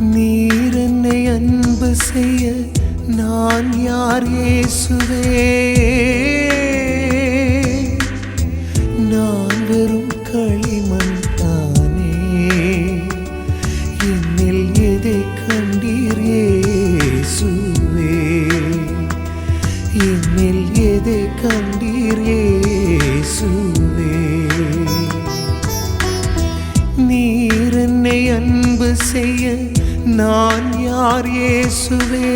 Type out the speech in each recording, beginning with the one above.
நீர் என்னை அன்பு செய்ய நான் யார் ஏசுவே நான் வெறும் களிமண் தானே. என்னில் எதை கண்டீர் இயேசுவே? என்னில் எதை கண்டீர் இயேசுவே? நீர் என்னை அன்பு செய்ய நான் யார் இயேசுவே?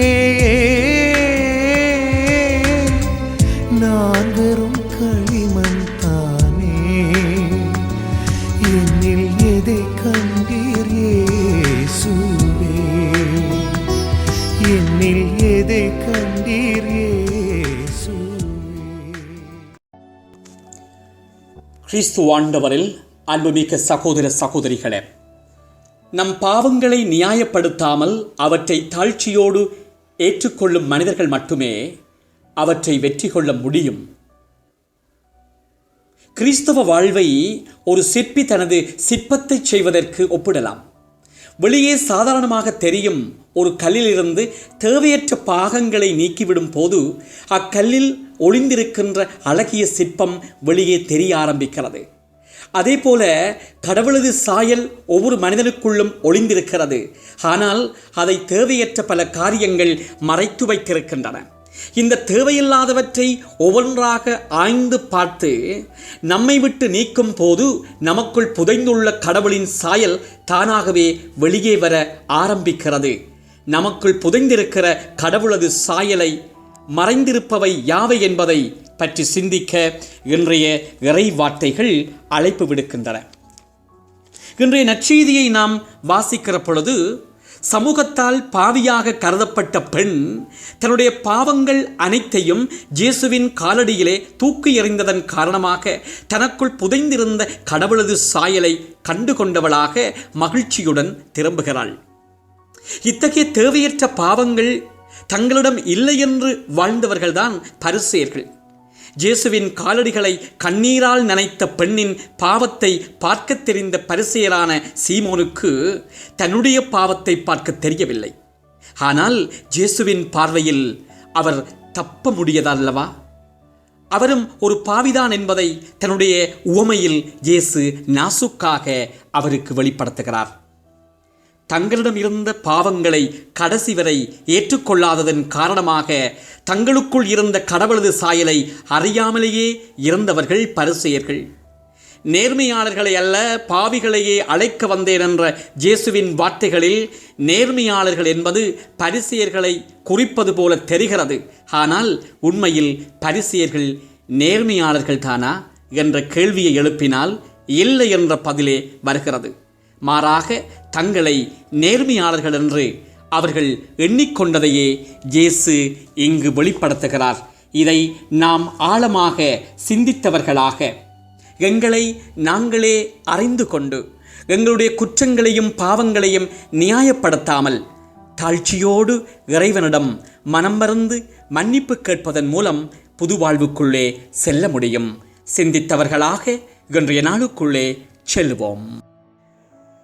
நான் வெறும் களிமண் தானே. என்னில் எதை கண்டீர் இயேசுவே? என்னில் எதை கண்டீர் இயேசுவே? கிறிஸ்து ஆண்டவரில் அன்புமிக்க சகோதர சகோதரிகளே நம் பாவங்களை நியாயப்படுத்தாமல் அவற்றை தாழ்ச்சியோடு ஏற்றுக்கொள்ளும் மனிதர்கள் மட்டுமே அவற்றை வெற்றி கொள்ள முடியும். கிறிஸ்தவ வாழ்வை ஒரு சிற்பி தனது சிற்பத்தை செய்வதற்கு ஒப்பிடலாம். வெளியே சாதாரணமாக தெரியும் ஒரு கல்லிலிருந்து தேவையற்ற பாகங்களை நீக்கிவிடும் போது அக்கல்லில் ஒளிந்திருக்கின்ற அழகிய சிற்பம் வெளியே தெரிய ஆரம்பிக்கிறது. அதே போல கடவுளது சாயல் ஒவ்வொரு மனிதனுக்குள்ளும் ஒளிந்திருக்கிறது. ஆனால் அதை தேவையற்ற பல காரியங்கள் மறைத்து வைத்திருக்கின்றன. இந்த தேவையில்லாதவற்றை ஒவ்வொன்றாக ஆய்ந்து பார்த்து நம்மை விட்டு நீக்கும் போது நமக்குள் புதைந்துள்ள கடவுளின் சாயல் தானாகவே வெளியே வர ஆரம்பிக்கிறது. நமக்குள் புதைந்திருக்கிற கடவுளது சாயலை மறைந்திருப்பவை யாவை என்பதை பற்றி சிந்திக்க இன்றைய இறை வார்த்தைகள் அழைப்பு விடுக்கின்றன. இன்றைய நற்செய்தியை நாம் வாசிக்கிற பொழுது சமூகத்தால் பாவியாக கருதப்பட்ட பெண் தன்னுடைய பாவங்கள் அனைத்தையும் இயேசுவின் காலடியிலே தூக்கி எறிந்ததன் காரணமாக தனக்குள் புதைந்திருந்த கடவுளது சாயலை கண்டு கொண்டவளாக மகிழ்ச்சியுடன் திரும்புகிறாள். இத்தகைய தேவையற்ற பாவங்கள் தங்களிடம் இல்லை என்று வாழ்ந்தவர்கள்தான் பரிசேயர்கள். இயேசுவின் காலடிகளை கண்ணீரால் நனைத்த பெண்ணின் பாவத்தை பார்க்கத் தெரிந்த பரிசெயரான சீமோனுக்கு தன்னுடைய பாவத்தை பார்க்க தெரியவில்லை. ஆனால் இயேசுவின் பார்வையில் அவர் தப்ப முடியதல்லவா? அவரும் ஒரு பாவிதான் என்பதை தன்னுடைய உவமையில் இயேசு நாசுக்காக அவருக்கு வெளிப்படுத்துகிறார். தங்களிடம் இருந்த பாவங்களை கடைசி வரை ஏற்றுக்கொள்ளாததன் காரணமாக தங்களுக்குள் இருந்த கடவுளது சாயலை அறியாமலேயே இருந்தவர்கள் பரிசெயர்கள். நேர்மையாளர்களை அல்ல பாவிகளையே அழைக்க வந்தேன் என்ற ஜேசுவின் வார்த்தைகளில் நேர்மையாளர்கள் என்பது பரிசெயர்களை குறிப்பது போல தெரிகிறது. ஆனால் உண்மையில் பரிசெயர்கள் நேர்மையாளர்கள் தானா என்ற கேள்வியை எழுப்பினால் இல்லை என்ற பதிலே வருகிறது. மாறாக தங்களை நேர்மையாளர்கள் என்று அவர்கள் எண்ணிக்கொண்டதையே இயேசு இங்கு வெளிப்படுத்துகிறார். இதை நாம் ஆழமாக சிந்தித்தவர்களாக எங்களை நாங்களே அறிந்து கொண்டு எங்களுடைய குற்றங்களையும் பாவங்களையும் நியாயப்படுத்தாமல் தாழ்ச்சியோடு இறைவனிடம் மனம் மறந்து மன்னிப்பு கேட்பதன் மூலம் புது வாழ்வுக்குள்ளே செல்ல முடியும். சிந்தித்தவர்களாக இன்றைய நாளுக்குள்ளே செல்வோம்.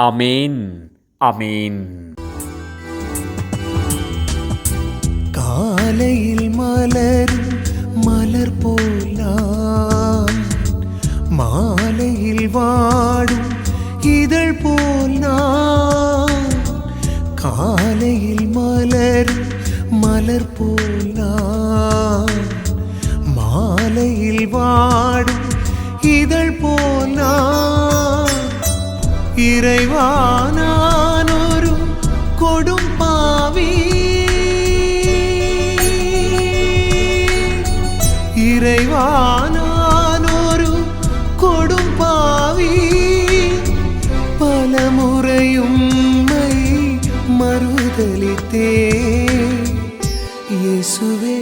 அமேன் அமேன் காலையில் மலரும் மலர் போலாம். மாலையில் வாடும் இதழ் போலாம். காலையில் காலை மலரும் மலர் போலாம். மாலையில் வாடும் இறைவானோரு கொடும் பாவி. இறைவானோரு கொடும் பாவி. பல முறையும் மறுதலித்தே. இயேசுவே